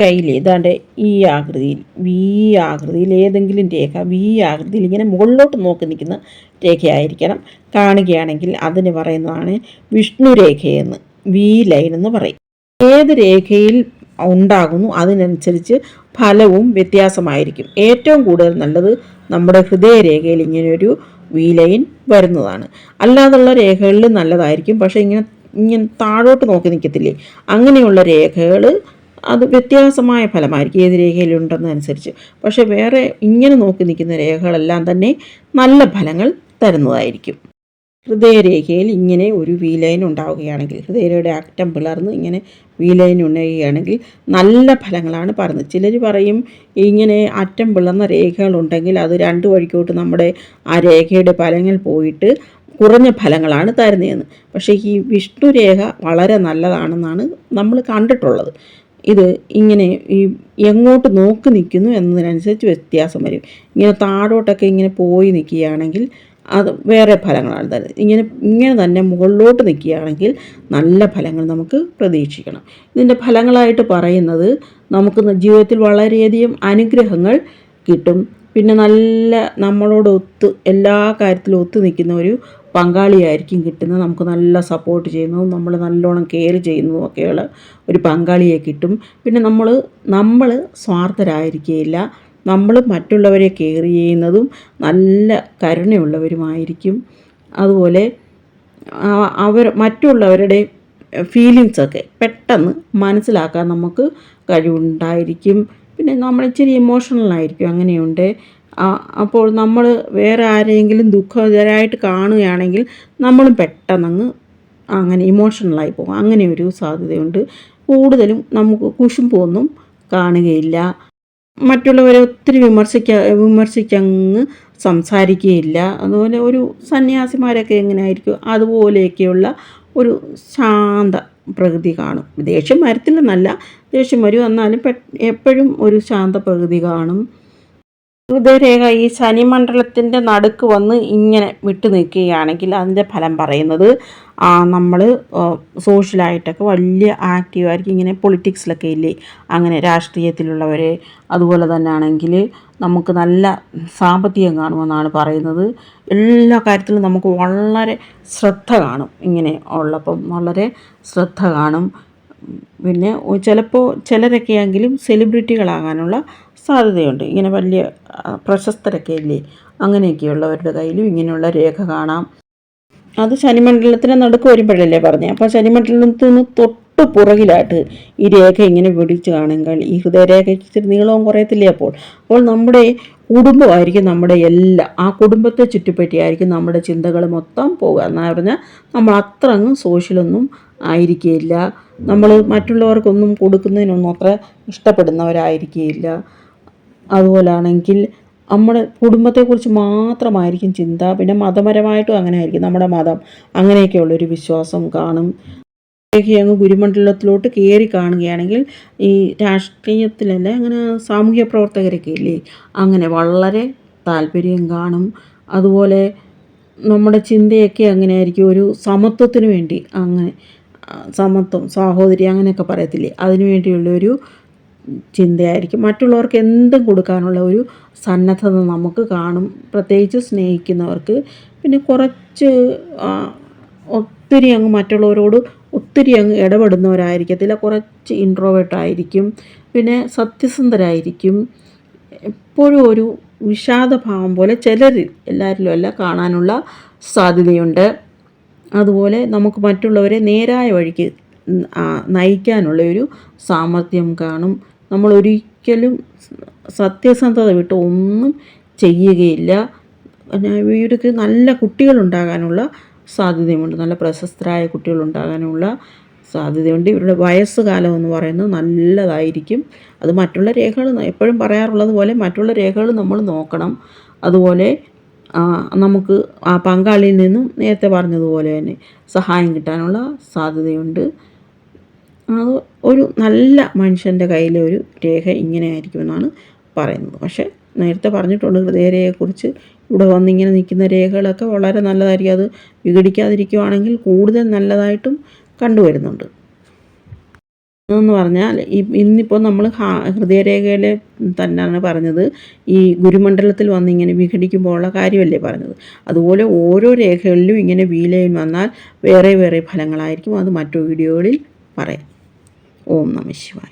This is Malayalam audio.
കയ്യിൽ ഇതാണ്ട് ഈ ആകൃതിയിൽ വി ആകൃതിയിൽ ഏതെങ്കിലും രേഖ വി ആകൃതിയിൽ ഇങ്ങനെ മുകളിലോട്ട് നോക്കി നിൽക്കുന്ന രേഖയായിരിക്കണം. കാണുകയാണെങ്കിൽ അതിന് പറയുന്നതാണ് വിഷ്ണു രേഖയെന്ന് വി ലൈൻ എന്ന് പറയും. ഏത് രേഖയിൽ ഉണ്ടാകുന്നു അതിനനുസരിച്ച് ഫലവും വ്യത്യാസമായിരിക്കും. ഏറ്റവും കൂടുതൽ നല്ലത് നമ്മുടെ ഹൃദയരേഖയിൽ ഇങ്ങനെയൊരു വി ലൈൻ വരുന്നതാണ്. അല്ലാതുള്ള രേഖകളിൽ നല്ലതായിരിക്കും പക്ഷേ ഇങ്ങനെ ഇങ്ങനെ താഴോട്ട് നോക്കി നിൽക്കത്തില്ലേ? അങ്ങനെയുള്ള രേഖകൾ അത് വ്യത്യാസമായ ഫലമായിരിക്കും. ഏത് രേഖയിലുണ്ടെന്നനുസരിച്ച്. പക്ഷേ വേറെ ഇങ്ങനെ നോക്കി നിൽക്കുന്ന രേഖകളെല്ലാം തന്നെ നല്ല ഫലങ്ങൾ തരുന്നതായിരിക്കും. ഹൃദയരേഖയിൽ ഇങ്ങനെ ഒരു വി ലൈൻ ഉണ്ടാവുകയാണെങ്കിൽ ഹൃദയരയുടെ അറ്റം പിളർന്ന് ഇങ്ങനെ വി ലൈൻ ഉണ്ടാവുകയാണെങ്കിൽ നല്ല ഫലങ്ങളാണ് പറയുന്നത് ചിലർ പറയും ഇങ്ങനെ അറ്റം പിളർന്ന രേഖകളുണ്ടെങ്കിൽ അത് രണ്ട് വഴിക്കോട്ട് നമ്മുടെ ആ രേഖയുടെ ഫലങ്ങൾ പോയിട്ട് കുറഞ്ഞ ഫലങ്ങളാണ് തരുന്നതെന്ന്. പക്ഷേ ഈ വിഷ്ണു രേഖ വളരെ നല്ലതാണെന്നാണ് നമ്മൾ കണ്ടിട്ടുള്ളത്. ഇത് ഇങ്ങനെ ഈ എങ്ങോട്ട് നോക്കി നിൽക്കുന്നു എന്നതിനനുസരിച്ച് വ്യത്യാസം വരും. ഇങ്ങനെ താഴോട്ടൊക്കെ ഇങ്ങനെ പോയി നിൽക്കുകയാണെങ്കിൽ അത് വേറെ ഫലങ്ങളാണ്. തരുന്നത് ഇങ്ങനെ ഇങ്ങനെ തന്നെ മുകളിലോട്ട് നിൽക്കുകയാണെങ്കിൽ നല്ല ഫലങ്ങൾ നമുക്ക് പ്രതീക്ഷിക്കണം. ഇതിന്റെ ഫലങ്ങളായിട്ട് പറയുന്നത് നമുക്ക് ജീവിതത്തിൽ വളരെയധികം അനുഗ്രഹങ്ങൾ കിട്ടും. പിന്നെ നല്ല നമ്മളോട് ഒത്ത് എല്ലാ കാര്യത്തിലും ഒത്തു നിൽക്കുന്ന ഒരു പങ്കാളിയായിരിക്കും കിട്ടുന്നത്. നമുക്ക് നല്ല സപ്പോർട്ട് ചെയ്യുന്നതും നമ്മൾ നല്ലോണം കെയർ ചെയ്യുന്നതും ഒക്കെയുള്ള ഒരു പങ്കാളിയെ കിട്ടും. പിന്നെ നമ്മൾ നമ്മൾ സ്വാർത്ഥരായിരിക്കുകയില്ല നമ്മൾ മറ്റുള്ളവരെ കെയർ ചെയ്യുന്നതും നല്ല കരുണയുള്ളവരുമായിരിക്കും. അതുപോലെ അവർ മറ്റുള്ളവരുടെ ഫീലിങ്സൊക്കെ പെട്ടെന്ന് മനസ്സിലാക്കാൻ നമുക്ക് കഴിവുണ്ടായിരിക്കും. പിന്നെ നമ്മൾ ഇച്ചിരി ഇമോഷണലായിരിക്കും അങ്ങനെയുണ്ട്. അപ്പോൾ നമ്മൾ വേറെ ആരെയെങ്കിലും ദുഃഖിതരായിട്ട് കാണുകയാണെങ്കിൽ നമ്മളും പെട്ടെന്നങ്ങ് അങ്ങനെ ഇമോഷണലായി പോകും. അങ്ങനെ ഒരു സാധ്യതയുണ്ട്. കൂടുതലും നമുക്ക് കുശുമ്പൊന്നും കാണുകയില്ല. മറ്റുള്ളവരെ ഒത്തിരി വിമർശിക്ക വിമർശിക്കങ്ങ് സംസാരിക്കുകയില്ല. അതുപോലെ ഒരു സന്യാസിമാരൊക്കെ എങ്ങനെയായിരിക്കും അതുപോലെയൊക്കെയുള്ള ഒരു ശാന്ത പ്രകൃതി കാണും. ദേഷ്യം വരത്തില്ലെന്നല്ല ദേഷ്യം വരും. എന്നാലും എപ്പോഴും ഒരു ശാന്ത പ്രകൃതി കാണും. ഹൃദയരേഖ ഈ ശനിമണ്ഡലത്തിന്റെ നടുക്ക് വന്ന് ഇങ്ങനെ വിട്ടു നിൽക്കുകയാണെങ്കിൽ അതിന്റെ ഫലം പറയുന്നത് നമ്മൾ സോഷ്യലായിട്ടൊക്കെ വലിയ ആക്റ്റീവായിരിക്കും. ഇങ്ങനെ പൊളിറ്റിക്സിലൊക്കെ ഇല്ലേ? അങ്ങനെ രാഷ്ട്രീയത്തിലുള്ളവർ അതുപോലെ തന്നെ ആണെങ്കിൽ നമുക്ക് നല്ല സാമ്പത്തികം കാണുമെന്നാണ് പറയുന്നത്. എല്ലാ കാര്യത്തിലും നമുക്ക് വളരെ ശ്രദ്ധ കാണും ഇങ്ങനെ ഉള്ളപ്പം. വളരെ ശ്രദ്ധ കാണും. പിന്നെ ചിലപ്പോൾ ചിലരൊക്കെയെങ്കിലും സെലിബ്രിറ്റികളാകാനുള്ള സാധ്യതയുണ്ട്. ഇങ്ങനെ വലിയ പ്രശസ്തരൊക്കെ ഇല്ലേ? അങ്ങനെയൊക്കെയുള്ളവരുടെ കയ്യിലും ഇങ്ങനെയുള്ള രേഖ കാണാം. അത് ശനിമണ്ഡലത്തിന് നടുക്ക് വരുമ്പോഴല്ലേ പറഞ്ഞത് അപ്പോൾ ശനിമണ്ഡലത്തിൽ നിന്ന് തൊട്ട് പുറകിലായിട്ട് ഈ രേഖ ഇങ്ങനെ പിടിച്ച് കാണുമ്പോൾ ഈ ഹൃദയരേഖ ഇച്ചിരി നീളവും കുറയത്തില്ലേ അപ്പോൾ? അപ്പോൾ നമ്മുടെ കുടുംബമായിരിക്കും നമ്മുടെ എല്ലാ ആ കുടുംബത്തെ ചുറ്റിപ്പറ്റിയായിരിക്കും നമ്മുടെ ചിന്തകൾ മൊത്തം പോകുക എന്നാ പറഞ്ഞാൽ നമ്മൾ അത്ര അങ്ങ് സോഷ്യലൊന്നും ആയിരിക്കുകയില്ല നമ്മൾ മറ്റുള്ളവർക്കൊന്നും കൊടുക്കുന്നതിനൊന്നും അത്ര ഇഷ്ടപ്പെടുന്നവരായിരിക്കില്ല അതുപോലാണെങ്കിൽ നമ്മുടെ കുടുംബത്തെക്കുറിച്ച് മാത്രമായിരിക്കും ചിന്ത. പിന്നെ മതപരമായിട്ടും അങ്ങനെ ആയിരിക്കും നമ്മുടെ മതം. അങ്ങനെയൊക്കെയുള്ളൊരു വിശ്വാസം കാണും. അങ്ങ് ഗുരുമണ്ഡലത്തിലോട്ട് കയറി കാണുകയാണെങ്കിൽ ഈ രാഷ്ട്രീയത്തിലല്ല അങ്ങനെ സാമൂഹ്യ പ്രവർത്തകരൊക്കെ ഇല്ലേ? അങ്ങനെ വളരെ താല്പര്യം കാണും. അതുപോലെ നമ്മുടെ ചിന്തയൊക്കെ അങ്ങനെ ആയിരിക്കും ഒരു സമത്വത്തിന് വേണ്ടി അങ്ങനെ സമത്വം സാഹോദര്യം അങ്ങനെയൊക്കെ പറയത്തില്ലേ? അതിനു വേണ്ടിയുള്ളൊരു ചിന്തയായിരിക്കും. മറ്റുള്ളവർക്ക് എന്തും കൊടുക്കാനുള്ള ഒരു സന്നദ്ധത നമുക്ക് കാണും. പ്രത്യേകിച്ച് സ്നേഹിക്കുന്നവർക്ക്. പിന്നെ കുറച്ച് ഒത്തിരി അങ്ങ് മറ്റുള്ളവരോട് ഒത്തിരി അങ്ങ് ഇടപെടുന്നവരായിരിക്കത്തില്ല. കുറച്ച് ഇൻട്രോവേർട്ടായിരിക്കും പിന്നെ സത്യസന്ധരായിരിക്കും. എപ്പോഴും ഒരു വിഷാദഭാവം പോലെ ചിലർ എല്ലാവരിലും അല്ല കാണാനുള്ള സാധ്യതയുണ്ട്. അതുപോലെ നമുക്ക് മറ്റുള്ളവരെ നേരായ വഴിക്ക് നയിക്കാനുള്ള ഒരു സാമർഥ്യം കാണും. നമ്മൾ ഒരിക്കലും സത്യസന്ധത വിട്ട് ഒന്നും ചെയ്യുകയില്ല. ഇവർക്ക് നല്ല കുട്ടികളുണ്ടാകാനുള്ള സാധ്യതയുമുണ്ട്. നല്ല പ്രശസ്തരായ കുട്ടികളുണ്ടാകാനുള്ള സാധ്യതയുണ്ട്. ഇവരുടെ വയസ്സുകാലം എന്ന് പറയുന്നത് നല്ലതായിരിക്കും. അത് മറ്റുള്ള രേഖകൾ എപ്പോഴും പറയാറുള്ളത് പോലെ മറ്റുള്ള രേഖകൾ നമ്മൾ നോക്കണം. അതുപോലെ നമുക്ക് ആ പങ്കാളിയിൽ നിന്നും നേരത്തെ പറഞ്ഞതുപോലെ തന്നെ സഹായം കിട്ടാനുള്ള സാധ്യതയുണ്ട്. അത് ഒരു നല്ല മനുഷ്യന്റെ കയ്യിലെ ഒരു രേഖ ഇങ്ങനെ ആയിരിക്കുമെന്നാണ് പറയുന്നത്. പക്ഷേ നേരത്തെ പറഞ്ഞിട്ടുണ്ട് ഹൃദയരേഖയെക്കുറിച്ച് ഇവിടെ വന്നിങ്ങനെ നിൽക്കുന്ന രേഖകളൊക്കെ വളരെ നല്ലതായിരിക്കും. അത് വിഘടിക്കാതിരിക്കുവാണെങ്കിൽ കൂടുതൽ നല്ലതായിട്ടും കണ്ടുവരുന്നുണ്ട്. എന്ന് പറഞ്ഞാൽ ഇന്നിപ്പോൾ നമ്മൾ ഹൃദയരേഖയിൽ തന്നെയാണ് പറഞ്ഞത്. ഈ ഗുരുമണ്ഡലത്തിൽ വന്ന് ഇങ്ങനെ വിഘടിക്കുമ്പോഴുള്ള കാര്യമല്ലേ പറഞ്ഞത്. അതുപോലെ ഓരോ രേഖകളിലും ഇങ്ങനെ വീലയും വന്നാൽ വേറെ വേറെ ഫലങ്ങളായിരിക്കും. അത് മറ്റു വീഡിയോകളിൽ പറയാം. 我们那么喜欢。